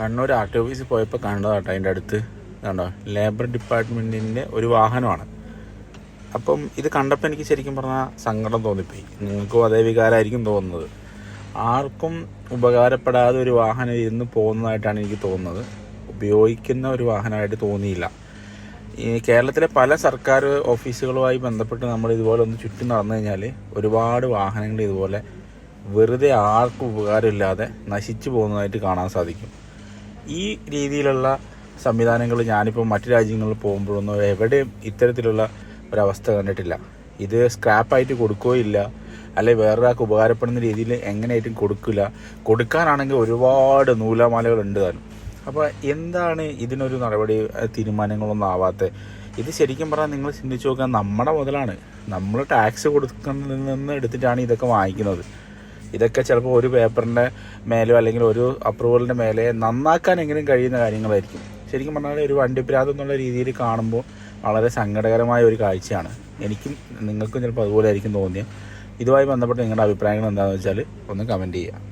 Kannur R T ഓഫീസിൽ പോയപ്പോൾ കണ്ടതാട്ടോ അതിന്റെ അടുത്ത്. കണ്ടോ? ലേബർ ഡിപ്പാർട്ട്മെന്റിന്റെ ഒരു വാഹനമാണ്. അപ്പം ഇത് കണ്ടപ്പോൾ എനിക്ക് ശരിക്കും പറഞ്ഞാൽ സങ്കടം തോന്നിപ്പോയി. നിങ്ങൾക്കും അതേ വികാരമായിരിക്കും തോന്നുന്നത്. ആർക്കും ഉപകാരപ്പെടാതെ ഒരു വാഹനം ഇരുന്ന് പോകുന്നതായിട്ടാണ് എനിക്ക് തോന്നുന്നത്. ഉപയോഗിക്കുന്ന ഒരു വാഹനമായിട്ട് തോന്നിയില്ല. ഈ കേരളത്തിലെ പല സർക്കാർ ഓഫീസുകളുമായി ബന്ധപ്പെട്ട് നമ്മൾ ഇതുപോലെ ഒന്ന് ചുറ്റി നടന്നു കഴിഞ്ഞാൽ ഒരുപാട് വാഹനങ്ങൾ ഇതുപോലെ വെറുതെ ആർക്കും ഉപകാരമില്ലാതെ നശിച്ചു പോകുന്നതായിട്ട് കാണാൻ സാധിക്കും. ഈ രീതിയിലുള്ള സംവിധാനങ്ങൾ ഞാനിപ്പോൾ മറ്റു രാജ്യങ്ങളിൽ പോകുമ്പോഴൊന്നും എവിടെയും ഇത്തരത്തിലുള്ള ഒരവസ്ഥ കണ്ടിട്ടില്ല. ഇത് സ്ക്രാപ്പായിട്ട് കൊടുക്കുകയില്ല. അല്ലെ വേറൊരാൾക്ക് ഉപകാരപ്പെടുന്ന രീതിയിൽ എങ്ങനെയായിട്ടും കൊടുക്കില്ല. കൊടുക്കാനാണെങ്കിൽ ഒരുപാട് നൂലാമാലകൾ ഉണ്ട് താനും. അപ്പോൾ എന്താണ് ഇതിനൊരു നടപടി തീരുമാനങ്ങളൊന്നും ആവാത്ത? ഇത് ശരിക്കും പറഞ്ഞാൽ നിങ്ങൾ ചിന്തിച്ചു നോക്കാൻ നമ്മുടെ മുതലാണ്. നമ്മൾ ടാക്സ് കൊടുക്കുന്നതിൽ നിന്ന് എടുത്തിട്ടാണ് ഇതൊക്കെ വാങ്ങിക്കുന്നത്. ഇതൊക്കെ ചിലപ്പോൾ ഒരു പേപ്പറിന്റെ മേലോ അല്ലെങ്കിൽ ഒരു അപ്രൂവലിന്റെ മേലെ നന്നാക്കാൻ എങ്കിലും കഴിയുന്ന കാര്യങ്ങളായിരിക്കും. ശരിക്കും പറഞ്ഞാൽ ഒരു വണ്ടിപ്രാതം എന്നുള്ള രീതിയിൽ കാണുമ്പോൾ വളരെ സങ്കടകരമായ ഒരു കാഴ്ചയാണ്. എനിക്കും നിങ്ങൾക്കും ചിലപ്പോൾ അതുപോലെ ആയിരിക്കും തോന്നിയത്. ഇതുമായി ബന്ധപ്പെട്ട് നിങ്ങളുടെ അഭിപ്രായങ്ങൾ എന്താണെന്ന് വെച്ചാൽ ഒന്ന് കമന്റ് ചെയ്യുക.